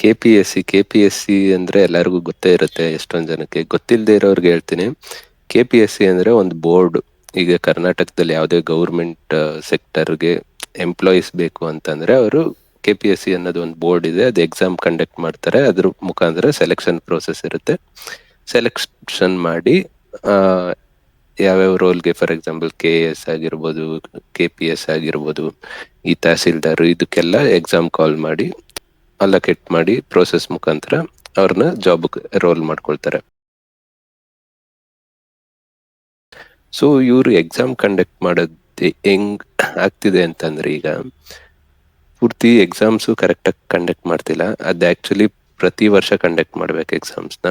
K P S C K P S C ಅಂದ್ರೆ ಎಲ್ಲರಿಗೂ ಗೊತ್ತೇ ಇರುತ್ತೆ, ಎಷ್ಟೊಂದು ಜನಕ್ಕೆ ಗೊತ್ತಿಲ್ಲದೆ ಇರೋರ್ಗೆ ಹೇಳ್ತೀನಿ. ಕೆ ಪಿ ಎಸ್ ಸಿ ಅಂದ್ರೆ ಒಂದು ಬೋರ್ಡ್. ಈಗ ಕರ್ನಾಟಕದಲ್ಲಿ ಯಾವುದೇ ಗೌರ್ಮೆಂಟ್ ಸೆಕ್ಟರ್ಗೆ ಎಂಪ್ಲಾಯೀಸ್ ಬೇಕು ಅಂತಂದ್ರೆ ಅವರು ಕೆ ಪಿ ಎಸ್ ಸಿ ಅನ್ನೋದು ಒಂದು ಬೋರ್ಡ್ ಇದೆ, ಅದು ಎಕ್ಸಾಮ್ ಕಂಡಕ್ಟ್ ಮಾಡ್ತಾರೆ, ಅದ್ರ ಮುಖಾಂತರ ಸೆಲೆಕ್ಷನ್ ಪ್ರೋಸೆಸ್ ಇರುತ್ತೆ. ಸೆಲೆಕ್ಷನ್ ಮಾಡಿ ಯಾವ್ಯಾವ ರೋಲ್ಗೆ ಫಾರ್ ಎಕ್ಸಾಂಪಲ್ ಕೆ ಎಸ್ ಆಗಿರ್ಬೋದು ಕೆ ಪಿ ಎಸ್ ಆಗಿರ್ಬೋದು, ಈ ತಹಸೀಲ್ದಾರ್ ಇದಕ್ಕೆಲ್ಲ ಎಕ್ಸಾಮ್ ಕಾಲ್ ಮಾಡಿ ಅಲೋಕೇಟ್ ಮಾಡಿ ಪ್ರೋಸೆಸ್ ಮುಖಾಂತರ ಅವ್ರನ್ನ ಜಾಬ್ ರೋಲ್ ಮಾಡ್ಕೊಳ್ತಾರೆ. ಸೊ ಇವರು ಎಕ್ಸಾಮ್ ಕಂಡಕ್ಟ್ ಮಾಡೋದು ಹೆಂಗ್ ಆಗ್ತಿದೆ ಅಂತಂದ್ರೆ ಈಗ ಪೂರ್ತಿ ಎಕ್ಸಾಮ್ಸು ಕರೆಕ್ಟಾಗಿ ಕಂಡಕ್ಟ್ ಮಾಡ್ತಿಲ್ಲ. ಅದು ಆಕ್ಚುಲಿ ಪ್ರತಿ ವರ್ಷ ಕಂಡಕ್ಟ್ ಮಾಡ್ಬೇಕು ಎಕ್ಸಾಮ್ಸ್ನ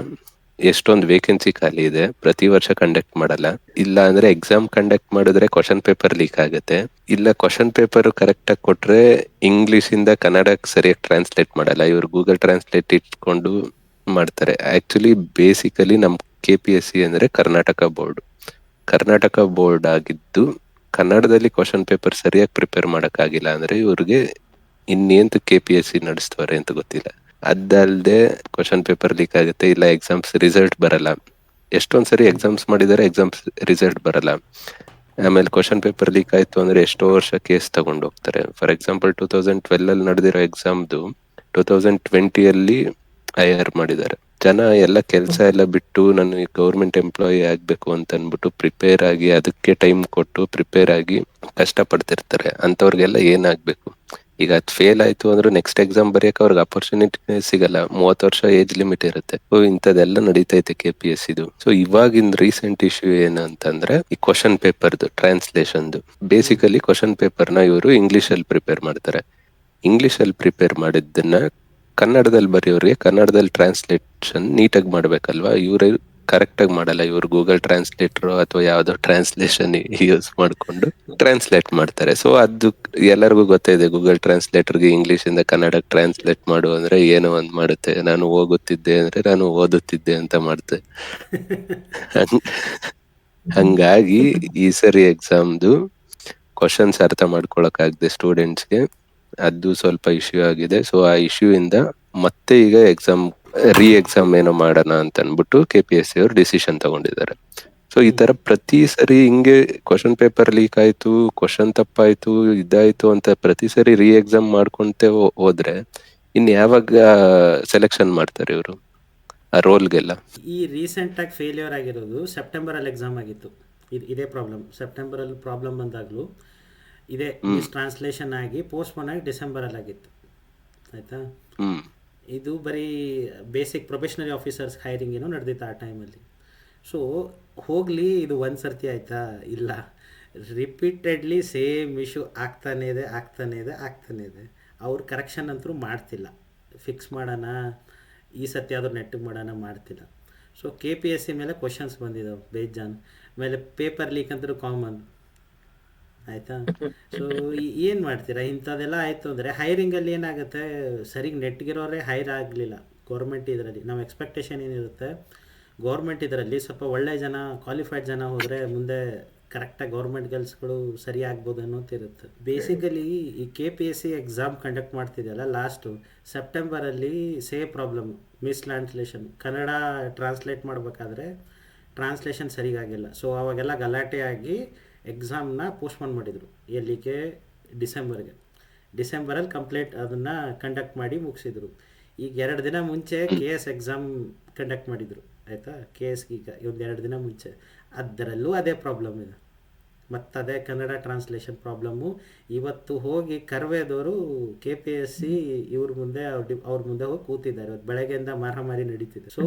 ಎಷ್ಟೊಂದು ವೇಕೆನ್ಸಿ ಖಾಲಿ ಇದೆ, ಪ್ರತಿ ವರ್ಷ ಕಂಡಕ್ಟ್ ಮಾಡಲ್ಲ. ಇಲ್ಲ ಅಂದ್ರೆ ಎಕ್ಸಾಮ್ ಕಂಡಕ್ಟ್ ಮಾಡಿದ್ರೆ ಕ್ವಶನ್ ಪೇಪರ್ ಲೀಕ್ ಆಗುತ್ತೆ. ಇಲ್ಲ ಕ್ವಶನ್ ಪೇಪರ್ ಕರೆಕ್ಟ್ ಆಗಿ ಕೊಟ್ರೆ ಇಂಗ್ಲಿಷ್ ಇಂದ ಕನ್ನಡಕ್ಕೆ ಸರಿಯಾಗಿ ಟ್ರಾನ್ಸ್ಲೇಟ್ ಮಾಡಲ್ಲ. ಇವ್ರು ಗೂಗಲ್ ಟ್ರಾನ್ಸ್ಲೇಟ್ ಇಟ್ಕೊಂಡು ಮಾಡ್ತಾರೆ. ಆಕ್ಚುಲಿ ಬೇಸಿಕಲಿ ನಮ್ ಕೆ ಪಿ ಎಸ್ ಸಿ ಅಂದ್ರೆ ಕರ್ನಾಟಕ ಬೋರ್ಡ್ ಕರ್ನಾಟಕ ಬೋರ್ಡ್ ಆಗಿದ್ದು ಕನ್ನಡದಲ್ಲಿ ಕ್ವಶನ್ ಪೇಪರ್ ಸರಿಯಾಗಿ ಪ್ರಿಪೇರ್ ಮಾಡೋಕ್ಕಾಗಿಲ್ಲ ಅಂದ್ರೆ ಇವ್ರಿಗೆ ಇನ್ನೇಂತ ಕೆ ಪಿ ಎಸ್ ಸಿ ನಡೆಸ್ತವ್ರೆ ಅಂತ ಗೊತ್ತಿಲ್ಲ. ಅದಲ್ದೆ ಕ್ವಶನ್ ಪೇಪರ್ ಲೀಕ್ ಆಗುತ್ತೆ, ಇಲ್ಲ ಎಕ್ಸಾಮ್ಸ್ ರಿಸಲ್ಟ್ ಬರಲ್ಲ. ಎಷ್ಟೊಂದ್ಸರಿ ಎಕ್ಸಾಮ್ಸ್ ಮಾಡಿದರೆ ಎಕ್ಸಾಮ್ಸ್ ರಿಸಲ್ಟ್ ಬರಲ್ಲ. ಆಮೇಲೆ ಕ್ವಶನ್ ಪೇಪರ್ ಲೀಕ್ ಆಯ್ತು ಅಂದ್ರೆ ಎಷ್ಟೋ ವರ್ಷ ಕೇಸ್ ತಗೊಂಡು ಹೋಗ್ತಾರೆ. For example two thousand twelve ಅಲ್ಲಿ ನಡೆದಿರೋ ಎಕ್ಸಾಮ್ದು ಟೂ ತೌಸಂಡ್ ಟ್ವೆಂಟಿಯಲ್ಲಿ ಐಆರ್ ಮಾಡಿದ್ದಾರೆ. ಜನ ಎಲ್ಲ ಕೆಲಸ ಎಲ್ಲ ಬಿಟ್ಟು ನನಗೆ ಗೌರ್ಮೆಂಟ್ ಎಂಪ್ಲಾಯಿ ಆಗ್ಬೇಕು ಅಂತ ಅನ್ಬಿಟ್ಟು ಪ್ರಿಪೇರ್ ಆಗಿ ಅದಕ್ಕೆ ಟೈಮ್ ಕೊಟ್ಟು ಪ್ರಿಪೇರ್ ಆಗಿ ಕಷ್ಟ ಪಡ್ತಿರ್ತಾರೆ ಏನಾಗ್ಬೇಕು? ಈಗ ಅದ್ ಫೇಲ್ ಆಯ್ತು ಅಂದ್ರೆ ನೆಕ್ಸ್ಟ್ ಎಕ್ಸಾಮ್ ಬರೆಯಕ್ಕೆ ಅವ್ರಿಗೆ ಅಪರ್ಚುನಿಟಿ ಸಿಗಲ್ಲ. ಮೂವತ್ತು ವರ್ಷ ಏಜ್ ಲಿಮಿಟ್ ಇರುತ್ತೆ. ಸೊ ಇಂಥದೆಲ್ಲ ನಡೀತೈತೆ ಕೆ ಪಿ ಎಸ್ ಇದು ಸೊ ಇವಾಗಿನ ರೀಸೆಂಟ್ ಇಶ್ಯೂ ಏನಂತಂದ್ರೆ, ಈ ಕ್ವಶನ್ ಪೇಪರ್ದು ಟ್ರಾನ್ಸ್ಲೇಷನ್ದು ಬೇಸಿಕಲಿ ಕ್ವಶನ್ ಪೇಪರ್ನ ಇವರು ಇಂಗ್ಲಿಷ್ ಅಲ್ಲಿ ಪ್ರಿಪೇರ್ ಮಾಡ್ತಾರೆ. ಇಂಗ್ಲಿಷ್ ಅಲ್ಲಿ ಪ್ರಿಪೇರ್ ಮಾಡಿದ್ದನ್ನ ಕನ್ನಡದಲ್ಲಿ ಬರೆಯೋರಿಗೆ ಕನ್ನಡದಲ್ಲಿ ಟ್ರಾನ್ಸ್ಲೇಷನ್ ನೀಟಾಗಿ ಮಾಡ್ಬೇಕಲ್ವಾ? ಇವ್ರು ಕರೆಕ್ಟ್ ಆಗಿ ಮಾಡಲ್ಲ. ಇವರು ಗೂಗಲ್ ಟ್ರಾನ್ಸ್ಲೇಟರ್ ಅಥವಾ ಯಾವ್ದೋ ಟ್ರಾನ್ಸ್ಲೇಷನ್ ಯೂಸ್ ಮಾಡಿಕೊಂಡು ಟ್ರಾನ್ಸ್ಲೇಟ್ ಮಾಡ್ತಾರೆ. ಸೊ ಅದು ಎಲ್ಲರಿಗೂ ಗೊತ್ತಿದೆ. ಗೂಗಲ್ ಟ್ರಾನ್ಸ್ಲೇಟರ್ಗೆ ಇಂಗ್ಲೀಷಿಂದ ಇಂದ ಕನ್ನಡ ಟ್ರಾನ್ಸ್ಲೇಟ್ ಮಾಡು ಅಂದ್ರೆ ಏನೋ ಒಂದು ಮಾಡುತ್ತೆ. ನಾನು ಹೋಗುತ್ತಿದ್ದೆ ಅಂದ್ರೆ ನಾನು ಓದುತ್ತಿದ್ದೆ ಅಂತ ಮಾಡ್ತೆ. ಹಂಗ್- ಹಂಗಾಗಿ ಈ ಸರಿ ಎಕ್ಸಾಮ್ದು ಕ್ವಶನ್ಸ್ ಅರ್ಥ ಮಾಡ್ಕೊಳಕ್ ಆಗದೆ ಸ್ಟೂಡೆಂಟ್ಸ್ಗೆ ಅದು ಸ್ವಲ್ಪ ಇಶ್ಯೂ ಆಗಿದೆ. ಸೊ ಆ ಇಶ್ಯೂ ಇಂದ ಮತ್ತೆ ಈಗ ಎಕ್ಸಾಮ್ ರಿ ಎಕ್ಸಾಮ್ ಏನೋ ಮಾಡೋಣ ಅಂತ ಅನ್ಬಿಟ್ಟು ಕೆ ಪಿ ಎಸ್ ಸಿ ಅವರು ಡಿಸಿಷನ್ ತಗೊಂಡಿದ್ದಾರೆ. ಸೊ ಈ ತರ ಪ್ರತಿ ಸರಿ ಹಿಂಗೆ ಕ್ವಶನ್ ಪೇಪರ್ ಲೀಕ್ ಆಯ್ತು ಕ್ವಶನ್ ತಪ್ಪಾಯ್ತು ಇದಾಯ್ತು ಅಂತ ಪ್ರತಿ ಸರಿ ರೀ ಎಕ್ಸಾಮ್ ಮಾಡ್ಕೊಂತ ಹೋದ್ರೆ ಇನ್ ಯಾವಾಗ ಸೆಲೆಕ್ಷನ್ ಮಾಡ್ತಾರೆ ಇವರು? ಆ ರೋಲ್ಗೆಲ್ಲ ಈ ರೀಸೆಂಟ್ ಆಗಿ ಫೇಲ್ಯೂರ್ ಆಗಿರೋದು ಸೆಪ್ಟೆಂಬರ್ ಅಲ್ಲಿ ಎಕ್ಸಾಮ್ ಆಗಿತ್ತು. ಇದು ಪ್ರಾಬ್ಲಮ್ ಸೆಪ್ಟೆಂಬರಲ್ಲಿ ಪ್ರಾಬ್ಲಮ್ ಬಂದಾಗಲೂ ಇದೇ ಟ್ರಾನ್ಸ್ಲೇಷನ್ ಆಗಿ ಪೋಸ್ಟ್ಪೋನ್ ಆಗಿ ಡಿಸೆಂಬರಲ್ಲಿ ಆಗಿತ್ತು ಆಯ್ತಾ? ಇದು ಬರೀ ಬೇಸಿಕ್ ಪ್ರೊಫೆಷನರಿ ಆಫೀಸರ್ಸ್ ಹೈರಿಂಗ್ ಏನೋ ನಡೆದಿತ್ತು ಆ ಟೈಮಲ್ಲಿ ಸೊ ಹೋಗಲಿ, ಇದು ಒಂದು ಸರ್ತಿ ಆಯಿತಾ? ಇಲ್ಲ. ರಿಪೀಟೆಡ್ಲಿ ಸೇಮ್ ಇಶ್ಯೂ ಆಗ್ತಾನೆ ಇದೆ, ಆಗ್ತಾನೇ ಇದೆ, ಆಗ್ತಾನೆ ಇದೆ. ಅವ್ರು ಕರೆಕ್ಷನ್ ಅಂತೂ ಮಾಡ್ತಿಲ್ಲ. ಫಿಕ್ಸ್ ಮಾಡೋಣ, ಈ ಸತಿ ಆದರೂ ನೆಟ್ಟಿಗೆ ಮಾಡೋಣ ಮಾಡ್ತಿಲ್ಲ. So K P S C ಮೇಲೆ ಕ್ವಶನ್ಸ್ ಬಂದಿದ್ದಾವೆ ಬೇಜಾನ್. ಆಮೇಲೆ ಪೇಪರ್ ಲೀಕ್ ಅಂತೂ ಕಾಮನ್ ಆಯಿತಾ? ಸೊ ಏನು ಮಾಡ್ತೀರಾ? ಇಂಥದ್ದೆಲ್ಲ ಆಯಿತು ಅಂದರೆ ಹೈರಿಂಗಲ್ಲಿ ಏನಾಗುತ್ತೆ? ಸರಿಗೆ ನೆಟ್ಗಿರೋರೇ ಹೈರ್ ಆಗಲಿಲ್ಲ. ಗೌರ್ಮೆಂಟ್ ಇದರಲ್ಲಿ. ನಮ್ಮ ಎಕ್ಸ್ಪೆಕ್ಟೇಷನ್ ಏನಿರುತ್ತೆ? ಗೌರ್ಮೆಂಟ್ ಇದರಲ್ಲಿ ಸ್ವಲ್ಪ ಒಳ್ಳೆ ಜನ ಕ್ವಾಲಿಫೈಡ್ ಜನ ಹೋದರೆ ಮುಂದೆ ಕರೆಕ್ಟಾಗಿ ಗೌರ್ಮೆಂಟ್ ಕೆಲಸಗಳು ಸರಿ ಆಗ್ಬೋದು ಅನ್ನೋದಿರುತ್ತೆ ಬೇಸಿಕಲಿ ಈ K P S C exam conduct ಮಾಡ್ತಿದೆಯಲ್ಲ last ಸೆಪ್ಟೆಂಬರಲ್ಲಿ ಸೇ problem mistranslation Kannada translate ಮಾಡಬೇಕಾದ್ರೆ ಟ್ರಾನ್ಸ್ಲೇಷನ್ ಸರಿಗಾಗಿಲ್ಲ ಸೊ ಅವಾಗೆಲ್ಲ ಗಲಾಟೆ ಆಗಿ ಎಕ್ಸಾಮ್ನ ಪೋಸ್ಟ್ಪೋನ್ ಮಾಡಿದರು ಎಲ್ಲಿಗೆ ಡಿಸೆಂಬರ್ಗೆ. ಡಿಸೆಂಬರಲ್ಲಿ ಕಂಪ್ಲೀಟ್ ಅದನ್ನು ಕಂಡಕ್ಟ್ ಮಾಡಿ ಮುಗಿಸಿದರು. ಈಗ ಎರಡು ದಿನ ಮುಂಚೆ ಕೆ ಎಸ್ ಎಕ್ಸಾಮ್ ಕಂಡಕ್ಟ್ ಮಾಡಿದರು, ಆಯಿತಾ? ಕೆ ಎಸ್ಗೆ ಈಗ ಒಂದು ಎರಡು ದಿನ ಮುಂಚೆ. ಅದರಲ್ಲೂ ಅದೇ ಪ್ರಾಬ್ಲಮ್ ಇದೆ. ಮತ್ತು ಅದೇ ಕನ್ನಡ ಟ್ರಾನ್ಸ್ಲೇಷನ್ ಪ್ರಾಬ್ಲಮ್ಮು ಇವತ್ತು ಹೋಗಿ ಕರ್ವೇದವರು ಕೆ ಪಿ ಎಸ್ ಸಿ ಇವ್ರ ಮುಂದೆ ಅವ್ರ ಮುಂದೆ ಹೋಗಿ ಕೂತಿದ್ದಾರೆ. ಇವತ್ತು ಬೆಳಗ್ಗೆಯಿಂದ ಮಾರಾಮಾರಿ ನಡೀತಿದೆ. ಸೊ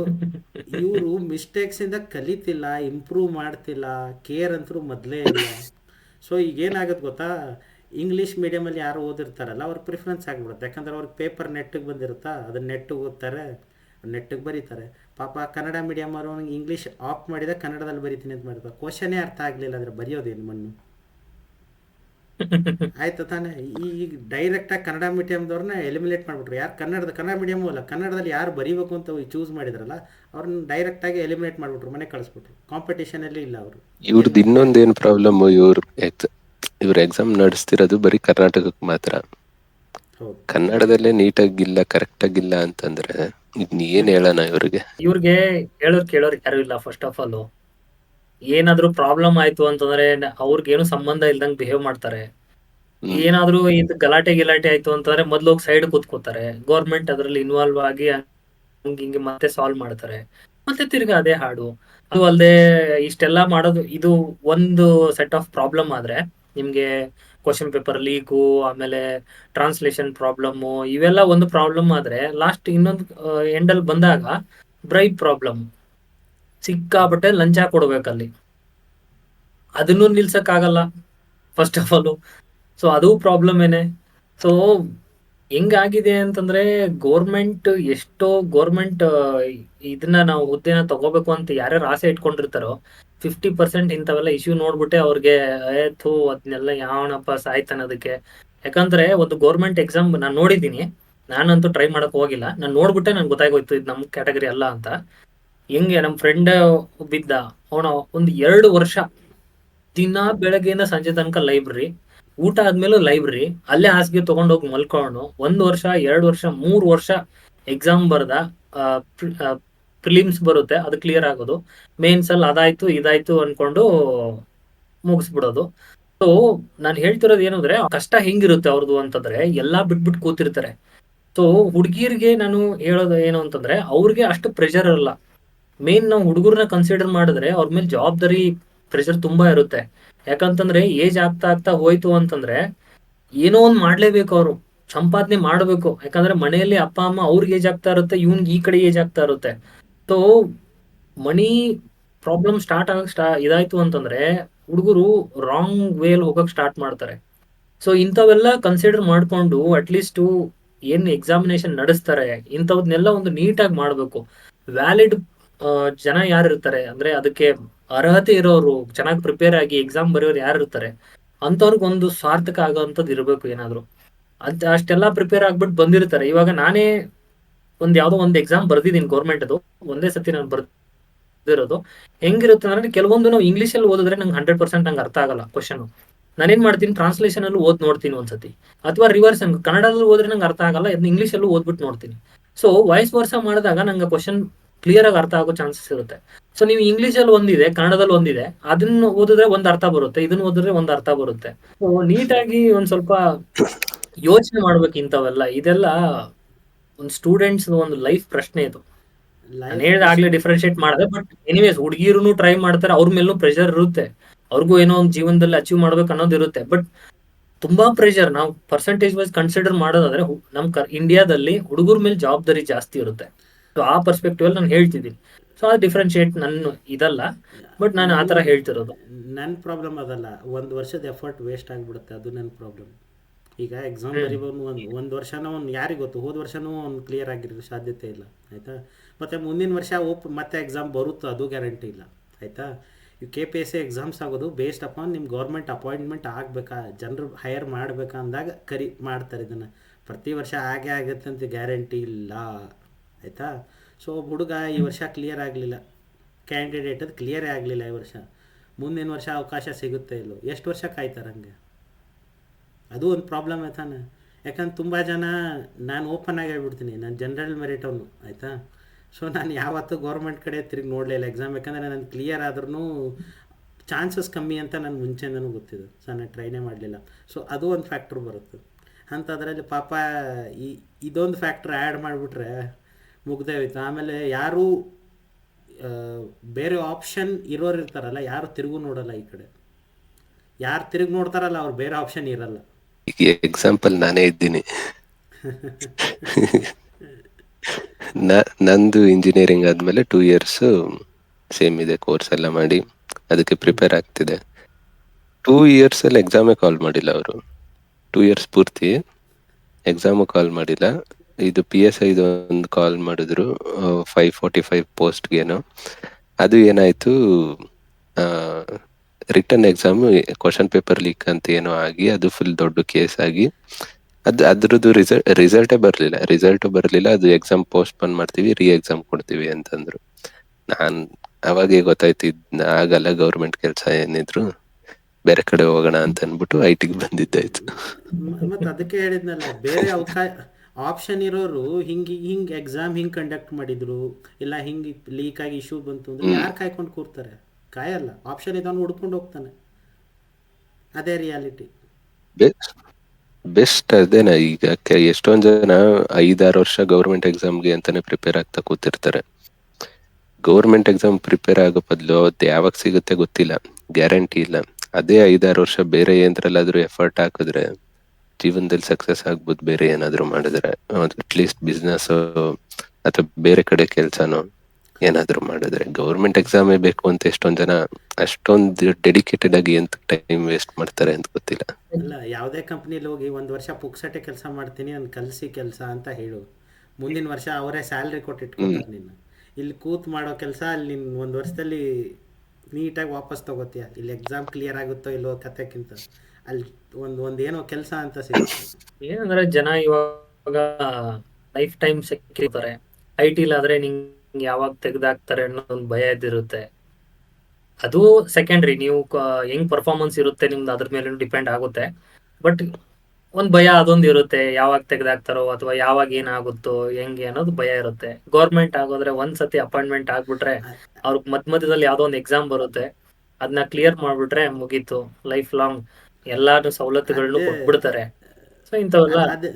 ಇವರು ಮಿಸ್ಟೇಕ್ಸಿಂದ ಕಲಿತಿಲ್ಲ ಇಂಪ್ರೂವ್ ಮಾಡ್ತಿಲ್ಲ ಕೇರ್ ಅಂತೂ ಮೊದಲೇ ಇಲ್ಲ. ಸೊ ಈಗ ಏನಾಗುತ್ತೆ ಗೊತ್ತಾ ಇಂಗ್ಲೀಷ್ ಮೀಡಿಯಮಲ್ಲಿ ಯಾರು ಓದಿರ್ತಾರಲ್ಲ, ಅವ್ರ ಪ್ರಿಫರೆನ್ಸ್ ಆಗ್ಬಿಡುತ್ತೆ. ಯಾಕಂದ್ರೆ ಅವ್ರಿಗೆ ಪೇಪರ್ ನೆಟ್ಟಿಗೆ ಬಂದಿರುತ್ತಾ? ಅದನ್ನ ನೆಟ್ಟಿಗೆ ಓದ್ತಾರೆ. ನೆಟ್ಟಿಗೆ ಬರೀತಾರೆ. ಪಾಪ ಕನ್ನಡ ಮೀಡಿಯಮ್ ಅವರು ಅವ್ನಿಗೆ ಇಂಗ್ಲೀಷ್ ಆಫ್ ಮಾಡಿದ ಕನ್ನಡದಲ್ಲಿ ಬರಿತೀನಿ ಅಂತ ಮಾಡಿದ ಕ್ವಶನೇ ಅರ್ಥ ಆಗಲಿಲ್ಲ ಅದ್ರ ಬರೆಯೋದೇನು ಮಣ್ಣು? ಆಯ್ತು ತಾನೇ. ಈಗ ಡೈರೆಕ್ಟಾಗಿ ಕನ್ನಡ ಮೀಡಿಯಮ್ದವ್ರನ್ನ ಎಲಿಮಿನೇಟ್ ಮಾಡ್ಬಿಟ್ರು. ಯಾರು ಕನ್ನಡದ ಕನ್ನಡ ಮೀಡಿಯಮ್ ಅಲ್ಲ ಕನ್ನಡದಲ್ಲಿ ಯಾರು ಬರೀಬೇಕು ಅಂತ ಚೂಸ್ ಮಾಡಿದ್ರಲ್ಲ ಅವ್ರನ್ನ ಡೈರೆಕ್ಟಾಗಿ ಎಲಿಮಿನೇಟ್ ಮಾಡ್ಬಿಟ್ರು ಮನೆ ಕಳಿಸ್ಬಿಟ್ರು. ಕಾಂಪಿಟೇಷನ್ ಅಲ್ಲಿ ಇಲ್ಲ ಅವರು. ಇವ್ರದ್ದು ಇನ್ನೊಂದೇನು ಪ್ರಾಬ್ಲಮ್ ಇವ್ರ ಇವ್ರ ಎಕ್ಸಾಮ್ ನಡೆಸ್ತಿರೋದು ಬರೀ ಕರ್ನಾಟಕಕ್ಕೆ ಮಾತ್ರ. ಕನ್ನಡದಲ್ಲೇ ನೀಟಾಗಿಲ್ಲ ಕರೆಕ್ಟಾಗಿಲ್ಲ ಅಂತಂದ್ರೆ ಏನ್ ಹೇಳೋಣ ಇವ್ರಿಗೆ? ಇವ್ರಿಗೆ ಹೇಳೋರ್ ಕೇಳೋರ್ ಯಾರು ಇಲ್ಲ ಫಸ್ಟ್ ಆಫ್ ಆಲ್ ಏನಾದ್ರೂ ಪ್ರಾಬ್ಲಮ್ ಆಯ್ತು ಅಂತಂದ್ರೆ ಅವ್ರಿಗೇನು ಸಂಬಂಧ ಇಲ್ದಂಗ್ ಬಿಹೇವ್ ಮಾಡ್ತಾರೆ. ಏನಾದ್ರು ಇದು ಗಲಾಟೆ ಗಿಲಾಟೆ ಆಯ್ತು ಅಂತಂದ್ರೆ ಮೊದ್ಲು ಹೋಗಿ ಸೈಡ್ ಕೂತ್ಕೋತಾರೆ. ಗೌರ್ಮೆಂಟ್ ಅದ್ರಲ್ಲಿ ಇನ್ವಾಲ್ವ್ ಆಗಿ ಹಂಗ್ ಹಿಂಗೆ ಮತ್ತೆ ಸಾಲ್ವ್ ಮಾಡ್ತಾರೆ. ಮತ್ತೆ ತಿರ್ಗಾ ಅದೇ ಹಾಡು. ಅದು ಅಲ್ಲದೆ ಇಷ್ಟೆಲ್ಲ ಮಾಡೋದು ಇದು ಒಂದು ಸೆಟ್ ಆಫ್ ಪ್ರಾಬ್ಲಮ್ ಆದ್ರೆ ನಿಮ್ಗೆ ಕ್ವಶನ್ ಪೇಪರ್ ಲೀಕು ಆಮೇಲೆ ಟ್ರಾನ್ಸ್ಲೇಷನ್ ಪ್ರಾಬ್ಲಮ್ ಇವೆಲ್ಲ ಒಂದು ಪ್ರಾಬ್ಲಮ್ ಆದ್ರೆ ಲಾಸ್ಟ್ ಇನ್ನೊಂದು ಎಂಡಲ್ಲಿ ಬಂದಾಗ ಬ್ರೈಟ್ ಪ್ರಾಬ್ಲಮ್ ಸಿಕ್ಕಾಬಟ್ಟೆ ಲಂಚ ಕೊಡ್ಬೇಕಲ್ಲಿ ಅದನ್ನು ನಿಲ್ಸಕ್ಕಾಗಲ್ಲ ಫಸ್ಟ್ ಆಫ್ ಆಲ್ ಸೊ ಅದು ಪ್ರಾಬ್ಲಮ್ ಏನೆ. ಸೊ ಹೆಂಗಾಗಿದೆ ಅಂತಂದ್ರೆ ಗೋರ್ಮೆಂಟ್ ಎಷ್ಟೋ ಗೋರ್ಮೆಂಟ್ ಇದನ್ನ ನಾವು ಹುದ್ದೆನ ತಗೋಬೇಕು ಅಂತ ಯಾರ್ಯಾರು ಆಸೆ ಇಟ್ಕೊಂಡಿರ್ತಾರೋ ಫಿಫ್ಟಿ ಪರ್ಸೆಂಟ್ ಇಂಥವೆಲ್ಲ ಇಶ್ಯೂ ನೋಡ್ಬಿಟ್ಟೆ ಅವ್ರಿಗೆ ಏತು ಅದನ್ನೆಲ್ಲ ಯಾವನಪ್ಪ ಸಾಯ್ತಾನದಕ್ಕೆ ಯಾಕಂದ್ರೆ ಒಂದು ಗೌರ್ಮೆಂಟ್ ಎಕ್ಸಾಮ್ ನಾನು ನೋಡಿದ್ದೀನಿ. ನಾನಂತೂ ಟ್ರೈ ಮಾಡಕ್ ಹೋಗಿಲ್ಲ. ನಾನು ನೋಡ್ಬಿಟ್ಟೆ ನನ್ಗೆ ಗೊತ್ತಾಗೋಯ್ತು ಇದು ನಮ್ಮ ಕ್ಯಾಟಗರಿ ಅಲ್ಲ ಅಂತ. ಹೆಂಗೆ ನಮ್ಮ ಫ್ರೆಂಡ್ ಬಿದ್ದ, ಅವನ ಒಂದು ಎರಡು ವರ್ಷ ದಿನ ಬೆಳಗ್ಗೆಯಿಂದ ಸಂಜೆ ತನಕ ಲೈಬ್ರರಿ ಊಟ ಆದ್ಮೇಲೂ ಲೈಬ್ರರಿ ಅಲ್ಲೇ ಹಾಸಿಗೆ ತಗೊಂಡೋಗಿ ಮಲ್ಕೊಂಡು ಒಂದು ವರ್ಷ, ಎರಡು ವರ್ಷ, ಮೂರು ವರ್ಷ ಎಕ್ಸಾಮ್ ಬರ್ದ ಪ್ರಿಲಿಮ್ಸ್ ಬರುತ್ತೆ, ಅದು ಕ್ಲಿಯರ್ ಆಗೋದು. ಮೇನ್ಸ್ ಅಲ್ಲಿ ಅದಾಯ್ತು, ಇದಾಯ್ತು ಅನ್ಕೊಂಡು ಮುಗಿಸ್ಬಿಡೋದು. ಸೊ ನಾನು ಹೇಳ್ತಿರೋದು ಏನಂದ್ರೆ ಕಷ್ಟ ಹೆಂಗಿರುತ್ತೆ ಅವ್ರದ್ದು ಅಂತಂದ್ರೆ, ಎಲ್ಲಾ ಬಿಟ್ಬಿಟ್ಟು ಕೂತಿರ್ತಾರೆ. ಸೊ ಹುಡುಗಿರ್ಗೆ ನಾನು ಹೇಳೋದು ಏನು ಅಂತಂದ್ರೆ, ಅವ್ರಿಗೆ ಅಷ್ಟು ಪ್ರೆಷರ್ ಇರಲ್ಲ. ಮೇನ್ ನಾವು ಹುಡುಗರನ್ನ ಕನ್ಸಿಡರ್ ಮಾಡಿದ್ರೆ, ಅವ್ರ ಮೇಲೆ ಜವಾಬ್ದಾರಿ ಪ್ರೆಷರ್ ತುಂಬಾ ಇರುತ್ತೆ. ಯಾಕಂತಂದ್ರೆ ಏಜ್ ಆಗ್ತಾ ಆಗ್ತಾ ಹೋಯ್ತು ಅಂತಂದ್ರೆ, ಏನೋ ಒಂದ್ ಮಾಡ್ಲೇಬೇಕು ಅವರು. ಸಂಪಾದನೆ ಮಾಡ್ಬೇಕು. ಯಾಕಂದ್ರೆ ಮನೆಯಲ್ಲಿ ಅಪ್ಪ, ಅಮ್ಮ ಅವ್ರಿಗೆ ಏಜ್ ಆಗ್ತಾ ಇರುತ್ತೆ, ಇವ್ನ್ಗೆ ಈ ಕಡೆ ಏಜ್ ಆಗ್ತಾ ಇರುತ್ತೆ. ಸೊ ಮನಿ ಪ್ರಾಬ್ಲಮ್ ಸ್ಟಾರ್ಟ್ ಆಗಕ್ ಸ್ಟಾ ಇದಾಯ್ತು ಅಂತಂದ್ರೆ ಹುಡುಗರು ರಾಂಗ್ ವೇಲ್ ಹೋಗಕ್ ಸ್ಟಾರ್ಟ್ ಮಾಡ್ತಾರೆ. ಸೊ ಇಂಥವೆಲ್ಲ ಕನ್ಸಿಡರ್ ಮಾಡ್ಕೊಂಡು ಅಟ್ಲೀಸ್ಟ್ ಏನ್ ಎಕ್ಸಾಮಿನೇಷನ್ ನಡೆಸ್ತಾರೆ ಇಂಥವ್ದನ್ನೆಲ್ಲ ಒಂದು ನೀಟಾಗಿ ಮಾಡ್ಬೇಕು. ವ್ಯಾಲಿಡ್ ಜನ ಯಾರು ಇರ್ತಾರೆ ಅಂದ್ರೆ ಅದಕ್ಕೆ ಅರ್ಹತೆ ಇರೋರು, ಚೆನ್ನಾಗಿ ಪ್ರಿಪೇರ್ ಆಗಿ ಎಕ್ಸಾಮ್ ಬರೆಯೋರು ಯಾರು ಇರ್ತಾರೆ ಅಂತವ್ರಿಗೆ ಒಂದು ಸಾರ್ಥಕ ಆಗೋಂಥದ್ದು ಇರಬೇಕು ಏನಾದ್ರು. ಅದ್ ಅಷ್ಟೆಲ್ಲ ಪ್ರಿಪೇರ್ ಆಗ್ಬಿಟ್ಟು ಬಂದಿರ್ತಾರೆ. ಇವಾಗ ನಾನೇ ಒಂದ್ ಯಾವ್ದೋ ಒಂದು ಎಕ್ಸಾಮ್ ಬರ್ದಿದ್ದೀನಿ ಗೌರ್ಮೆಂಟ್ ಅದು, ಒಂದೇ ಸತಿ ನಾನು ಬರ್ದಿರೋದು. ಹೆಂಗಿರುತ್ತೆ ಅಂದ್ರೆ ಕೆಲವೊಂದು ನಾವು ಇಂಗ್ಲಿಷ್ ಅಲ್ಲಿ ಓದಿದ್ರೆ ನಂಗೆ ಹಂಡ್ರೆಡ್ ಪರ್ಸೆಂಟ್ ನಂಗೆ ಅರ್ಥ ಆಗಲ್ಲ ಕ್ವಶನ್ ನಾನೇನ್ ಮಾಡ್ತೀನಿ ಟ್ರಾನ್ಸ್ಲೇಷನ್ ಅಲ್ಲಿ ಓದ್ ನೋಡ್ತೀನಿ ಒಂದ್ಸತಿ. ಅಥವಾ ರಿವರ್ಸ್ ಕನ್ನಡದಲ್ಲಿ ಓದ್ರೆ ನಂಗೆ ಅರ್ಥ ಆಗಲ್ಲ ಇದನ್ನ ಇಂಗ್ಲಿಷ್ ಅಲ್ಲೂ ಓದ್ಬಿಟ್ಟು ನೋಡ್ತೀನಿ. ಸೊ ವಾಯ್ಸ್ ವರ್ಷ ಮಾಡಿದಾಗ ನಂಗೆ ಕ್ವಶನ್ ಕ್ಲಿಯರ್ ಆಗಿ ಅರ್ಥ ಆಗೋ ಚಾನ್ಸಸ್ ಇರುತ್ತೆ. ಸೊ ನೀವು ಇಂಗ್ಲಿಷ್ ಅಲ್ಲಿ ಒಂದಿದೆ, ಕನ್ನಡದಲ್ಲಿ ಒಂದಿದೆ, ಅದನ್ನ ಓದಿದ್ರೆ ಒಂದ್ ಅರ್ಥ ಬರುತ್ತೆ, ಇದನ್ನ ಓದಿದ್ರೆ ಒಂದ್ ಅರ್ಥ ಬರುತ್ತೆ. ನೀಟಾಗಿ ಒಂದ್ ಸ್ವಲ್ಪ ಯೋಚನೆ ಮಾಡ್ಬೇಕು ಇಂಥವೆಲ್ಲ. ಇದೆಲ್ಲ ಒಂದು ಸ್ಟೂಡೆಂಟ್ಸ್ ಒಂದು ಲೈಫ್ ಪ್ರಶ್ನೆ ಇದು. ನಾನು ಹೇಳ್ದ ಆಗ್ಲೇ ಡಿಫ್ರೆನ್ಶಿಯೇಟ್ ಮಾಡಿದೆ ಬಟ್ ಎನಿವೇಸ್ ಹುಡುಗಿರು ಟ್ರೈ ಮಾಡ್ತಾರೆ ಅವ್ರ ಮೇಲೂ ಪ್ರೆಷರ್ ಇರುತ್ತೆ. ಅವ್ರಿಗೂ ಏನೋ ಒಂದು ಜೀವನದಲ್ಲಿ ಅಚೀವ್ ಮಾಡ್ಬೇಕು ಅನ್ನೋದು ಇರುತ್ತೆ. ಬಟ್ ತುಂಬಾ ಪ್ರೆಷರ್ ನಾವು ಪರ್ಸೆಂಟೇಜ್ ವೈಸ್ ಕನ್ಸಿಡರ್ ಮಾಡೋದಾದ್ರೆ ನಮ್ಮ ನಮ್ ಇಂಡಿಯಾದಲ್ಲಿ ಹುಡುಗರ ಮೇಲೆ ಜವಾಬ್ದಾರಿ ಜಾಸ್ತಿ ಇರುತ್ತೆ. ಸೊ ಆ ಪರ್ಸ್ಪೆಕ್ಟಿವ್ ಅಲ್ಲಿ ನಾನು ಹೇಳ್ತಿದ್ದೀನಿ. ಸೊ ಆ ಡಿಫ್ರೆನ್ಶಿಯೇಟ್ ನನ್ನ ಇದಲ್ಲ ಬಟ್ ನಾನು ಆ ತರ ಹೇಳ್ತಿರೋದು. ನನ್ನ ಪ್ರಾಬ್ಲಮ್ ಅದಲ್ಲ. ಒಂದು ವರ್ಷದ ಎಫರ್ಟ್ ವೇಸ್ಟ್ ಆಗಿಬಿಡುತ್ತೆ. ಅದು ನನ್ನ ಪ್ರಾಬ್ಲಮ್ ಈಗ ಎಕ್ಸಾಮ್ ಬರೀಬೋದು ಒಂದು ಒಂದು ವರ್ಷನೂ ಒಂದು ಯಾರಿಗೆ ಗೊತ್ತು? ಹೋದ ವರ್ಷನೂ ಒಂದು ಕ್ಲಿಯರ್ ಆಗಿರೋ ಸಾಧ್ಯತೆ ಇಲ್ಲ ಆಯಿತಾ? ಮತ್ತು ಮುಂದಿನ ವರ್ಷ ಓಪ್ ಮತ್ತೆ ಎಕ್ಸಾಮ್ ಬರುತ್ತೋ ಅದು ಗ್ಯಾರಂಟಿ ಇಲ್ಲ ಆಯಿತಾ? ಈ K P S C exams ಆಗೋದು ಬೇಸ್ಡ್ ಅಪಾನ್ ನಿಮ್ಮ ಗೌರ್ಮೆಂಟ್ ಅಪಾಯಿಂಟ್ಮೆಂಟ್ ಆಗಬೇಕಾ? ಜನರು ಹೈಯರ್ ಮಾಡಬೇಕಾ ಅಂದಾಗ ಕರಿ ಮಾಡ್ತಾರೆ ಇದನ್ನು. ಪ್ರತಿ ವರ್ಷ ಹಾಗೆ ಆಗುತ್ತೆ ಅಂತ ಗ್ಯಾರಂಟಿ ಇಲ್ಲ ಆಯಿತಾ? ಸೊ ಹುಡುಗ ಈ ವರ್ಷ ಕ್ಲಿಯರ್ ಆಗಲಿಲ್ಲ. ಕ್ಯಾಂಡಿಡೇಟ್ ಅದು ಕ್ಲಿಯರೇ ಆಗಲಿಲ್ಲ ಈ ವರ್ಷ. ಮುಂದಿನ ವರ್ಷ ಅವಕಾಶ ಸಿಗುತ್ತೆ ಇಲ್ಲೋ? ಎಷ್ಟು ವರ್ಷ ಕಾಯ್ತಾರೆ ಹಂಗೆ? ಅದು ಒಂದು ಪ್ರಾಬ್ಲಮ್ ಆಯ್ತಾನೆ. ಯಾಕಂದ್ರೆ ತುಂಬ ಜನ ನಾನು ಓಪನ್ ಆಗಿ ಹೇಳ್ಬಿಡ್ತೀನಿ. ನಾನು ಜನರಲ್ ಮೆರಿಟ್ ಅವನು ಆಯಿತಾ? ಸೊ ನಾನು ಯಾವತ್ತೂ ಗೌರ್ಮೆಂಟ್ ಕಡೆ ತಿರುಗಿ ನೋಡಲಿಲ್ಲ ಎಕ್ಸಾಮ್ ಯಾಕಂದರೆ ನಾನು ಕ್ಲಿಯರ್ ಆದ್ರೂ ಚಾನ್ಸಸ್ ಕಮ್ಮಿ ಅಂತ ನಾನು ಮುಂಚೆಯಿಂದನೂ ಗೊತ್ತಿದ್ದು ಸೊ ನಾನು ಟ್ರೈನೇ ಮಾಡಲಿಲ್ಲ. ಸೊ ಅದು ಒಂದು ಫ್ಯಾಕ್ಟ್ರ್ ಬರುತ್ತೆ. ಅಂಥದ್ರಲ್ಲಿ ಪಾಪ ಈ, ಇದೊಂದು ಫ್ಯಾಕ್ಟ್ರ್ ಆ್ಯಡ್ ಮಾಡಿಬಿಟ್ರೆ ಮುಗ್ದೇ ಹೋಯ್ತು. ಆಮೇಲೆ ಯಾರೂ ಬೇರೆ ಆಪ್ಷನ್ ಇರೋರು ಇರ್ತಾರಲ್ಲ, ಯಾರು ತಿರುಗು ನೋಡಲ್ಲ ಈ ಕಡೆ. ಯಾರು ತಿರುಗಿ ನೋಡ್ತಾರಲ್ಲ, ಅವ್ರು ಬೇರೆ ಆಪ್ಷನ್ ಇರಲ್ಲ. ಎಕ್ಸಾಂಪಲ್ ನಾನೇ ಇದ್ದೀನಿ. ನಂದು ಇಂಜಿನಿಯರಿಂಗ್ ಆದ್ಮೇಲೆ ಟೂ ಇಯರ್ಸ್ ಸೇಮ್ ಇದೆ ಕೋರ್ಸ್ ಎಲ್ಲ ಮಾಡಿ, ಅದಕ್ಕೆ ಪ್ರಿಪೇರ್ ಆಗ್ತಿದೆ. ಟೂ ಇಯರ್ಸ್ ಅಲ್ಲಿ ಎಕ್ಸಾಮೇ ಕಾಲ್ ಮಾಡಿಲ್ಲ ಅವರು. ಟೂ ಇಯರ್ಸ್ ಪೂರ್ತಿ ಎಕ್ಸಾಮು ಕಾಲ್ ಮಾಡಿಲ್ಲ. ಇದು ಪಿ ಎಸ್ ಐದು ಒಂದು ಕಾಲ್ ಮಾಡಿದ್ರು ಫೈವ್ ಫೋರ್ಟಿ ಫೈವ್ ಪೋಸ್ಟ್ಗೇನೋ ಅದು ಏನಾಯ್ತು written exam question paper leak ಅಂತ ಏನೋ ಆಗಿ ಅದು ಫುಲ್ ದೊಡ್ಡ ಕೇಸ್ ಆಗಿ ಅದು ಅದ್ರದ್ದು ರಿಸಲ್ಟ್ ರಿಸಲ್ಟೇ ಬರಲಿಲ್ಲ. ರಿಸಲ್ಟ್ ಬರಲಿಲ್ಲ ಅದು ಎಕ್ಸಾಮ್ ಪೋಸ್ಟ್ಪೋನ್ ಮಾಡ್ತೀವಿ ರೀ ಎಕ್ಸಾಮ್ ಕೊಡ್ತೀವಿ ಅಂತಂದ್ರು. ನಾನ್ ಅವಾಗೇ ಗೊತ್ತಾಯ್ತು ಇದ್ ಆಗಲ್ಲ ಗೌರ್ಮೆಂಟ್ ಕೆಲಸ ಏನಿದ್ರು ಬೇರೆ ಕಡೆ ಹೋಗೋಣ ಅಂತ ಅನ್ಬಿಟ್ಟು ಐ ಟಿಗೆ ಬಂದಿದ್ದಾಯ್ತು. ಮತ್ತೆ ಅದಕ್ಕೆ ಹೇಳಿದ್ನಲ್ಲ ಬೇರೆ ಅವಕಾಶ ಆಪ್ಷನ್ ಇರೋರು ಹಿಂಗೆ ಹಿಂಗ್ ಎಕ್ಸಾಮ್ ಹಿಂಗ್ ಕಂಡಕ್ಟ್ ಮಾಡಿದ್ರು ಇಲ್ಲ ಹಿಂಗೆ ಲೀಕ್ ಆಗಿ ಇಶ್ಯೂ ಬಂತು ಅಂದ್ರೆ ಯಾರು ಕಾಯ್ಕೊಂಡು ಕೂರ್ತಾರೆ? ಕಾಯಲ್ಲ. ಆಪ್ಷನ್ ಇದನ್ನು ಹುಡ್ಕೊಂಡು ಹೋಗ್ತಾನೆ. ಅದೇ ರಿಯಾಲಿಟಿ ಬೆಸ್ಟ್ ಅದೇನ, ಈಗ ಎಷ್ಟೊಂದ್ ಜನ ಐದಾರು ವರ್ಷ ಗೌರ್ಮೆಂಟ್ ಎಕ್ಸಾಮ್ಗೆ ಅಂತಾನೆ ಪ್ರಿಪೇರ್ ಆಗ್ತಾ ಕೂತಿರ್ತಾರೆ. ಗೌರ್ಮೆಂಟ್ ಎಕ್ಸಾಮ್ ಪ್ರಿಪೇರ್ ಆಗೋ ಬದಲು ಅದು ಯಾವಾಗ ಸಿಗುತ್ತೆ ಗೊತ್ತಿಲ್ಲ. ಗ್ಯಾರಂಟಿ ಇಲ್ಲ. ಅದೇ ಐದಾರು ವರ್ಷ ಬೇರೆ ಏನರಲ್ಲಾದ್ರೂ ಎಫರ್ಟ್ ಹಾಕಿದ್ರೆ, ಜೀವನದಲ್ಲಿ ಸಕ್ಸಸ್ ಆಗ್ಬೋದು, ಬೇರೆ ಏನಾದ್ರು ಮಾಡಿದ್ರೆ ಅಟ್ಲೀಸ್ಟ್ ಬಿಸ್ನೆಸ್ ಅಥವಾ ಬೇರೆ ಕಡೆ ಕೆಲ್ಸನೋ. ಏನಾದ್ರು ಮಾಡಿದ್ರೆ ಗೌರ್ಮೆಂಟ್ ಎಕ್ಸಾಮೇ ಬೇಕು ಅಂತ ಎಷ್ಟೊಂದ್ ಜನ ಅಷ್ಟೊಂದು ಡೆಡಿಕೇಟೆಡ್ ಆಗಿ ಎಂತ ಟೈಮ್ ವೇಸ್ಟ್ ಮಾಡ್ತಾರೆ ಅಂತ ಗೊತ್ತಿಲ್ಲ. ಇಲ್ಲ ಯಾವುದೇ ಕಂಪ್ನಿಲಿ ಹೋಗಿ ಒಂದು ವರ್ಷ ಪುಕ್ಸಟ್ಟೆ ಕೆಲಸ ಮಾಡ್ತೀನಿ ನಾನು ಕಲಸಿ ಕೆಲಸ ಅಂತ ಹೇಳು. ಮುಂದಿನ ವರ್ಷ ಅವರೇ ಸ್ಯಾಲ್ರಿ ಕೊಟ್ಟು ಇಟ್ಕೊತಾರೆ ನಿನ್ನ. ಇಲ್ಲಿ ಕೂತ್ ಮಾಡೋ ಕೆಲಸ ಅಲ್ಲಿ ನಿನ್ ಒಂದು ವರ್ಷದಲ್ಲಿ ನೀಟಾಗಿ ವಾಪಸ್ ತಗೋತೀಯ. ಇಲ್ಲಿ ಎಕ್ಸಾಮ್ ಕ್ಲಿಯರ್ ಆಗುತ್ತೋ ಇಲ್ಲೋ ಕತೆಕ್ಕಿಂತ ಅಲ್ಲಿ ಒಂದ್ ಒಂದ್ ಏನೋ ಕೆಲಸ ಅಂತ ಸಿಗುತ್ತೆ. ಏನಂದ್ರೆ ಜನ ಇವಾಗ ಲೈಫ್ ಟೈಮ್ ಸಿಕ್ಕಿರ್ತಾರೆ ಐ ಆದ್ರೆ ನಿಂಗೆ ಯಾವಾಗ ತೆಗ್ದಾಕ್ತಾರೆ ಅನ್ನೋ ಒಂದು ಭಯ ಇದ್ದಿರುತ್ತೆ. ಅದು ಸೆಕೆಂಡ್ರಿ ನೀವು ಹೆಂಗ್ ಪರ್ಫಾರ್ಮೆನ್ಸ್ ಇರುತ್ತೆ ನಿಮ್ದು ಅದ್ರ ಮೇಲೆ ಡಿಪೆಂಡ್ ಆಗುತ್ತೆ. ಬಟ್ ಒಂದ್ ಭಯ ಅದೊಂದು ಇರುತ್ತೆ ಯಾವಾಗ ತೆಗ್ದಾಕ್ತಾರೋ ಅಥವಾ ಯಾವಾಗ ಏನಾಗುತ್ತೋ ಹೆಂಗೆ ಅನ್ನೋದು ಭಯ ಇರುತ್ತೆ. ಗೌರ್ಮೆಂಟ್ ಆಗೋದ್ರೆ ಒಂದ್ ಸತಿ ಅಪಾಯಿಂಟ್ಮೆಂಟ್ ಆಗ್ಬಿಟ್ರೆ ಅವ್ರಿಗೆ ಮಧ್ಯ ಮಧ್ಯದಲ್ಲಿ ಯಾವ್ದೋ ಒಂದು ಎಕ್ಸಾಮ್ ಬರುತ್ತೆ. ಅದನ್ನ ಕ್ಲಿಯರ್ ಮಾಡ್ಬಿಟ್ರೆ ಮುಗೀತು ಲೈಫ್ ಲಾಂಗ್ ಎಲ್ಲಾನು ಸವಲತ್ತುಗಳನ್ನು ಕೊಟ್ಬಿಡ್ತಾರೆ. ಅದೇ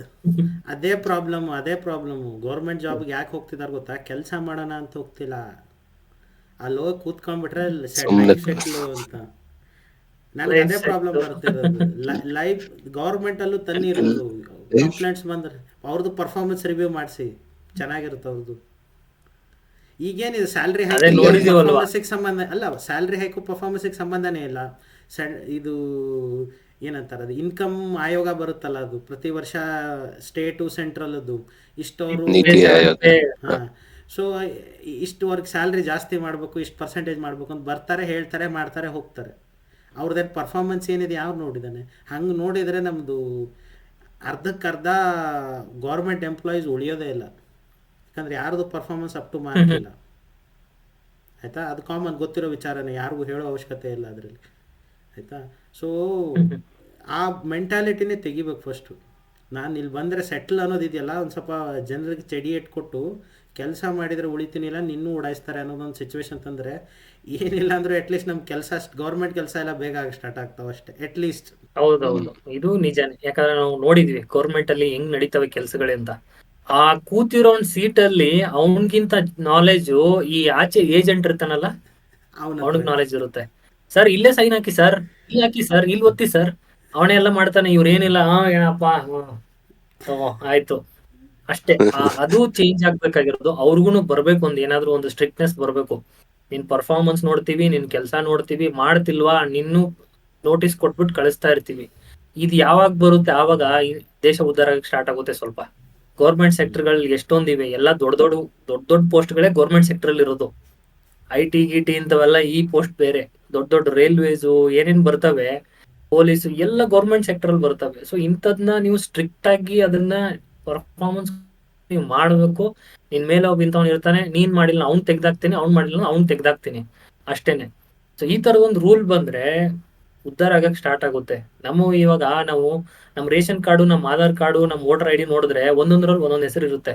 ಅದೇ ಪ್ರಾಬ್ಲಮ್ ಅದೇ ಪ್ರಾಬ್ಲಮ್ ಗೌರ್ಮೆಂಟ್ ಜಾಬ್ಗೆ ಯಾಕೆ ಹೋಗ್ತಿದಾರ ಗೊತ್ತಾ? ಕೆಲಸ ಮಾಡೋಣ ಅಂತ ಹೋಗ್ತಿಲ್ಲ. ಅಲ್ಲಿ ಹೋಗಿ ಕೂತ್ಕೊಂಡ್ಬಿಟ್ರೆ ಸೆಟ್ಲು ಅಂತ. ನನಗೆ ಅದೇ ಪ್ರಾಬ್ಲಮ್ ಬರುತ್ತೆ ಬರ್ತಿರೋದು ಲೈಫ್ ಗೌರ್ಮೆಂಟ್ ಅಲ್ಲೂ ತನ್ನಿರೋದು ಕಂಪ್ಲೇಂಟ್ಸ್ ಬಂದ್ರೆ ಅವ್ರದ್ದು ಪರ್ಫಾರ್ಮೆನ್ಸ್ ರಿವ್ಯೂ ಮಾಡಿಸಿ. ಚೆನ್ನಾಗಿರುತ್ತೆ ಅವ್ರದ್ದು ಈಗೇನಿದೆ? ಸ್ಯಾಲ್ರಿ ಹೈಕ್ ಸಂಬಂಧ ಅಲ್ಲ ಸ್ಯಾಲ್ರಿ ಹೈಕು ಪರ್ಫಾರ್ಮೆನ್ಸಿಗೆ ಸಂಬಂಧನೇ ಇಲ್ಲ. ಸಣ್ ಇದು ಏನಂತಾರೆ ಅದು ಇನ್ಕಮ್ ಆಯೋಗ ಬರುತ್ತಲ್ಲ ಅದು. ಪ್ರತಿ ವರ್ಷ ಸ್ಟೇಟು ಸೆಂಟ್ರಲ್ದು ಇಷ್ಟವರು ಸೊ ಇಷ್ಟು ವರ್ಗ ಸೊ ಇಷ್ಟುವರೆಗೆ ಸ್ಯಾಲ್ರಿ ಜಾಸ್ತಿ ಮಾಡಬೇಕು ಇಷ್ಟು ಪರ್ಸೆಂಟೇಜ್ ಮಾಡಬೇಕು ಅಂತ ಬರ್ತಾರೆ ಹೇಳ್ತಾರೆ ಮಾಡ್ತಾರೆ ಹೋಗ್ತಾರೆ. ಅವ್ರದ್ದೇನು ಪರ್ಫಾರ್ಮೆನ್ಸ್ ಏನಿದೆ ಯಾರು ನೋಡಿದ್ದಾನೆ? ಹಂಗೆ ನೋಡಿದರೆ ನಮ್ಮದು ಅರ್ಧಕ್ಕರ್ಧ ಗೌರ್ಮೆಂಟ್ ಎಂಪ್ಲಾಯೀಸ್ ಉಳಿಯೋದೇ ಇಲ್ಲ. ಯಾಕಂದ್ರೆ ಯಾರ್ದು ಪರ್ಫಾರ್ಮೆನ್ಸ್ ಅಪ್ ಟು ಮಾರ್ಕ್ ಇಲ್ಲ. ಆಯಿತಾ? ಅದು ಕಾಮನ್ ಗೊತ್ತಿರೋ ವಿಚಾರನೇ ಯಾರಿಗೂ ಹೇಳೋ ಅವಶ್ಯಕತೆ ಇಲ್ಲ ಅದರಲ್ಲಿ. ಆಯಿತಾ? ಸೊ ಆ ಮೆಂಟಾಲಿಟಿನೇ ತೆಗಿಬೇಕು ಫಸ್ಟು ನಾನು ಇಲ್ಲಿ ಬಂದರೆ ಸೆಟ್ಲ್ ಅನ್ನೋದಿದೆಯಲ್ಲ ಒಂದು ಸ್ವಲ್ಪ ಜನರಿಗೆ ಚಡಿ ಇಟ್ಕೊಟ್ಟು ಕೆಲಸ ಮಾಡಿದರೆ ಉಳಿತೀನಿಲ್ಲ ನಿನ್ನೂ ಓಡಾಯಿಸ್ತಾರೆ ಅನ್ನೋದೊಂದು ಸಿಚುವೇಶನ್ ತಂದರೆ ಏನಿಲ್ಲ ಅಂದರೂ ಅಟ್ಲೀಸ್ಟ್ ನಮ್ಮ ಕೆಲಸ ಅಷ್ಟು ಗೌರ್ಮೆಂಟ್ ಕೆಲಸ ಎಲ್ಲ ಬೇಗ ಸ್ಟಾರ್ಟ್ ಆಗ್ತಾವ ಅಷ್ಟೇ ಅಟ್ಲೀಸ್ಟ್ ಹೌದೌದು. ಇದು ನಿಜಾನೇ. ಯಾಕಂದ್ರೆ ನಾವು ನೋಡಿದ್ವಿ ಗೌರ್ಮೆಂಟ್ ಅಲ್ಲಿ ಹೆಂಗ್ ನಡೀತವೆ ಅಂತ. ಆ ಕೂತಿರೋ ಸೀಟ್ ಅಲ್ಲಿ ಅವನ್ಗಿಂತ ನಾಲೆಜು ಈ ಆಚೆ ಏಜೆಂಟ್ ಇರ್ತಾನಲ್ಲ ಅವನ ಅವನಿಗೆ ನಾಲೆಜ್ ಇರುತ್ತೆ. ಸರ್ ಇಲ್ಲೇ ಸೈನ್ ಹಾಕಿ ಸರ್ ಇಲ್ಲಿ ಹಾಕಿ ಸರ್ ಇಲ್ಲಿ ಒತ್ತಿ ಸರ್ ಅವನೇ ಎಲ್ಲ ಮಾಡ್ತಾನೆ. ಇವ್ರೇನಿಲ್ಲ ಹಾ ಏನಪ್ಪ. ಆಯ್ತು. ಅಷ್ಟೇ. ಅದು ಚೇಂಜ್ ಆಗ್ಬೇಕಾಗಿರೋದು. ಅವ್ರಿಗೂ ಬರ್ಬೇಕು ಒಂದ್ ಏನಾದ್ರು ಒಂದು ಸ್ಟ್ರಿಕ್ಟ್ನೆಸ್ ಬರ್ಬೇಕು. ನಿನ್ ಪರ್ಫಾರ್ಮೆನ್ಸ್ ನೋಡ್ತೀವಿ, ನಿನ್ ಕೆಲಸ ನೋಡ್ತೀವಿ. ಮಾಡ್ತಿಲ್ವಾ? ನಿನ್ನೂ ನೋಟಿಸ್ ಕೊಟ್ಬಿಟ್ಟು ಕಳಿಸ್ತಾ ಇರ್ತೀವಿ. ಇದು ಯಾವಾಗ ಬರುತ್ತೆ? ಆವಾಗ ದೇಶ ಉದ್ಧಾರ ಸ್ಟಾರ್ಟ್ ಆಗುತ್ತೆ ಸ್ವಲ್ಪ. ಗೌರ್ಮೆಂಟ್ ಸೆಕ್ಟರ್ಗಳಲ್ಲಿ ಎಷ್ಟೊಂದಿವೆ ಎಲ್ಲ ದೊಡ್ಡ ದೊಡ್ಡ ದೊಡ್ಡ ದೊಡ್ಡ ಪೋಸ್ಟ್ಗಳೇ ಗೌರ್ಮೆಂಟ್ ಸೆಕ್ಟರ್ ಅಲ್ಲಿ ಇರೋದು ಐ ಟಿ ಗಿ ಟಿ ಇಂಥವೆಲ್ಲ ಈ ಪೋಸ್ಟ್ ಬೇರೆ. ದೊಡ್ಡ ದೊಡ್ಡ ರೈಲ್ವೇಸ್ ಏನೇನ್ ಬರ್ತವೆ ಪೊಲೀಸ್ ಎಲ್ಲ ಗೌರ್ಮೆಂಟ್ ಸೆಕ್ಟರ್ ಅಲ್ಲಿ ಬರ್ತವೆ. ಸೊ ಇಂಥದ್ನ ನೀವು ಸ್ಟ್ರಿಕ್ಟ್ ಆಗಿ ಅದನ್ನ ಪರ್ಫಾರ್ಮೆನ್ಸ್ ನೀವು ಮಾಡಬೇಕು. ನಿನ್ ಮೇಲೆ ಒಬ್ಬ ಇಂಥವ್ನು ಇರ್ತಾನೆ, ನೀನ್ ಮಾಡಿಲ್ಲ, ಅವ್ನ್ ತೆಗ್ದಾಕ್ತೀನಿ, ಅವ್ನ್ ಮಾಡಿಲ್ಲ, ಅವ್ನ್ ತೆಗ್ದಾಕ್ತೀನಿ. ಅಷ್ಟೇನೆ. ಸೊ ಈ ತರದ ಒಂದು ರೂಲ್ ಬಂದ್ರೆ ಉದ್ಧಾರ ಆಗಕ್ ಸ್ಟಾರ್ಟ್ ಆಗುತ್ತೆ. ನಮ್ಮ ಇವಾಗ ನಾವು, ನಮ್ ರೇಷನ್ ಕಾರ್ಡು, ನಮ್ ಆಧಾರ್ ಕಾರ್ಡು, ನಮ್ ವೋಟರ್ ಐಡಿ ನೋಡಿದ್ರೆ ಒಂದೊಂದ್ರಲ್ಲಿ ಒಂದೊಂದ್ ಹೆಸರು ಇರುತ್ತೆ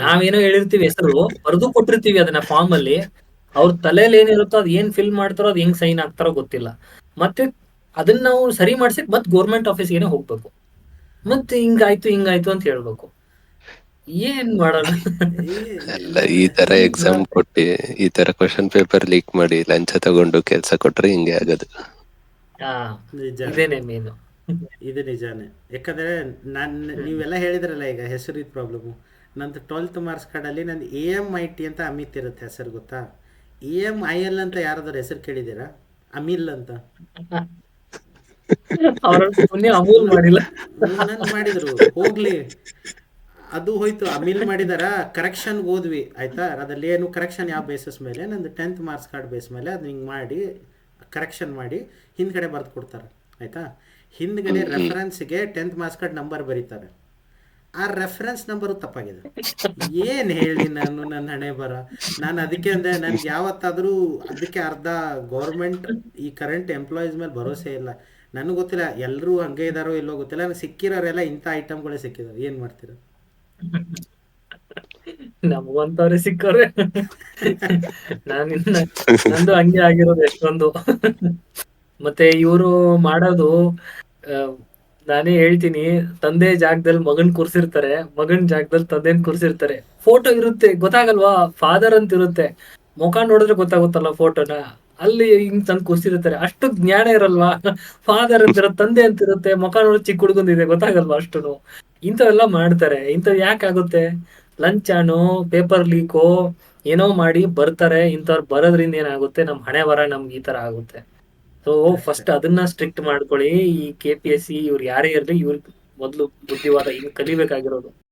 ನಾವೇನೋ ಹೇಳಿರ್ತೀವಿ ಹೆಸರು ಬರೆದು ಕೊಟ್ಟಿರ್ತೀವಿ ಅದನ್ನ ಫಾರ್ಮ್ ಅಲ್ಲಿ. ಅವ್ರ ತಲೆಯಲ್ಲಿ ಏನಿರುತ್ತೋ ಅದ್ ಏನ್ ಫಿಲ್ ಮಾಡ್ತಾರೋ ಅದ್ ಹೆಂಗ್ ಸೈನ್ ಆಗ್ತಾರೋ ಗೊತ್ತಿಲ್ಲ. ಮತ್ತೆ ಅದನ್ನ ನಾವು ಸರಿ ಮಾಡ್ಸಕ್ ಮತ್ ಗೌರ್ಮೆಂಟ್ ಆಫೀಸ್ಗೆನೆ ಹೋಗ್ಬೇಕು. ಮತ್ತೆ ಹಿಂಗಾಯ್ತು ಹಿಂಗಾಯ್ತು ಅಂತ ಹೇಳ್ಬೇಕು. ಏನ್ ಮಾಡೋಣ? ಅಲ್ಲ ಈ ತರ ಎಕ್ಸಾಮ್ ಕೊಟ್ಟಿ ಈ ತರ ಕ್ವಶನ್ ಪೇಪರ್ ಲೀಕ್ ಮಾಡಿ ಲಂಚ ತಗೊಂಡು ಕೆಲ್ಸ ಕೊಟ್ರೆ ಹಿಂಗೆ ಆಗದು. ಇದೇನೆ ಮೇನು ಇದು ನಿಜಾನೇ. ಯಾಕಂದ್ರೆ ನಾನ್ ನೀವೆಲ್ಲ ಹೇಳಿದ್ರಲ್ಲ ಈಗ ಹೆಸರಿದ ಪ್ರಾಬ್ಲಮ್ಮು ನಂದು ಟ್ವೆಲ್ತ್ ಮಾರ್ಕ್ಸ್ ಕಾರ್ಡಲ್ಲಿ ನಂದು ಎ ಎಂ ಐ ಟಿ ಅಂತ ಅಮಿತ್ ಇರುತ್ತೆ ಹೆಸರು ಗೊತ್ತಾ? ಎ ಎಂ ಐ ಎಲ್ ಅಂತ ಯಾರಾದ್ರೂ ಹೆಸರು ಕೇಳಿದ್ದೀರಾ? ಅಮಿಲ್ ಅಂತ. ಮಾಡಿದ್ರು ಹೋಗ್ಲಿ. ಅದು ಹೋಯ್ತು ಅಮಿಲ್ ಮಾಡಿದಾರ? ಕರೆಕ್ಷನ್ ಓದ್ವಿ ಆಯ್ತಾ? ಅದ್ರಲ್ಲಿ ಏನು ಕರೆಕ್ಷನ್ ಯಾವ ಬೇಸಸ್ ಮೇಲೆ? ನಂದು ಟೆಂತ್ ಮಾರ್ಕ್ಸ್ ಕಾರ್ಡ್ ಬೇಸ್ ಮೇಲೆ ಅದು ಹಿಂಗೆ ಮಾಡಿ ಕರೆಕ್ಷನ್ ಮಾಡಿ ಹಿಂದ್ಗಡೆ ಬರೆದು ಕೊಡ್ತಾರೆ ಆಯ್ತಾ? ಹಿಂದ್ಗಡೆ ರೆಫರೆನ್ಸ್ಗೆ ಟೆಂತ್ ಮಾರ್ಕ್ಸ್ ಕಾರ್ಡ್ ನಂಬರ್ ಬರೀತಾರೆ. ಆ ರೆಫರೆನ್ಸ್ ನಂಬರ್ ತಪ್ಪಾಗಿದೆ. ಏನ್ ಹೇಳಿ ನಾನು ನನ್ನ ಹಣೆ ಬರ? ನಾನು ಅದಕ್ಕೆ ಅಂದ್ರೆ ನನ್ಗೆ ಯಾವತ್ತಾದ್ರೂ ಅದಕ್ಕೆ ಅರ್ಧ ಗೌರ್ಮೆಂಟ್ ಈ ಕರೆಂಟ್ ಎಂಪ್ಲಾಯೀಸ್ ಮೇಲೆ ಭರೋಸೆ ಇಲ್ಲ. ನನಗೆ ಗೊತ್ತಿಲ್ಲ ಎಲ್ಲರೂ ಹಂಗೆ ಇದಾರೋ ಇಲ್ಲೋ ಗೊತ್ತಿಲ್ಲ. ನನಗೆ ಸಿಕ್ಕಿರೋರೆಲ್ಲ ಇಂಥ ಐಟಮ್ಗಳೇ ಸಿಕ್ಕಿದಾರೆ ಏನು ಮಾಡ್ತೀರಾ? ನಮಗಂತವ್ರೆ ಸಿಕ್ಕವ್ರೆ ನಾನು ಇನ್ನ ನಂದು ಹಂಗೆ ಆಗಿರೋದು ಎಷ್ಟೊಂದು. ಮತ್ತೆ ಇವರು ಮಾಡೋದು ನಾನೇ ಹೇಳ್ತೀನಿ, ತಂದೆ ಜಾಗದಲ್ಲಿ ಮಗನ್ ಕೂರ್ಸಿರ್ತಾರೆ, ಮಗನ್ ಜಾಗದಲ್ಲಿ ತಂದೆನ್ ಕೂರ್ಸಿರ್ತಾರೆ. ಫೋಟೋ ಇರುತ್ತೆ, ಗೊತ್ತಾಗಲ್ವಾ? ಫಾದರ್ ಅಂತ ಇರುತ್ತೆ. ಮುಖ ನೋಡಿದ್ರೆ ಗೊತ್ತಾಗುತ್ತಲ್ಲ ಫೋಟೋನ ಅಲ್ಲಿ ಹಿಂಗ್ ತಂದ್ ಕೂರ್ಸಿರ್ತಾರೆ. ಅಷ್ಟು ಜ್ಞಾನ ಇರಲ್ವಾ? ಫಾದರ್ ಅಂತಿರೋ ತಂದೆ ಅಂತಿರುತ್ತೆ ಮುಖ ನೋಡಿ ಚಿಕ್ಕ ಹುಡುಗಂದಿದೆ, ಗೊತ್ತಾಗಲ್ವಾ ಅಷ್ಟು ಇಂಥವೆಲ್ಲ ಮಾಡ್ತಾರೆ. ಇಂಥವ್ ಯಾಕಾಗುತ್ತೆ? ಲಂಚಾನು ಪೇಪರ್ ಲೀಕೋ ಏನೋ ಮಾಡಿ ಬರ್ತಾರೆ. ಇಂಥವ್ರು ಬರೋದ್ರಿಂದ ಏನಾಗುತ್ತೆ? ನಮ್ ಹಣೆ ಬರ ನಮ್ಗೆ ಈ ತರ ಆಗುತ್ತೆ. ಸೊ ಫಸ್ಟ್ ಅದನ್ನ ಸ್ಟ್ರಿಕ್ಟ್ ಮಾಡ್ಕೊಳ್ಳಿ. ಈ ಕೆ ಪಿ ಎಸ್ ಸಿ ಇವ್ರು ಯಾರೇ ಇರಲಿ, ಇವ್ರ ಮೊದಲು ಬುದ್ಧಿವಾದ ಇನ್ ಕಲಿಬೇಕಾಗಿರೋದು.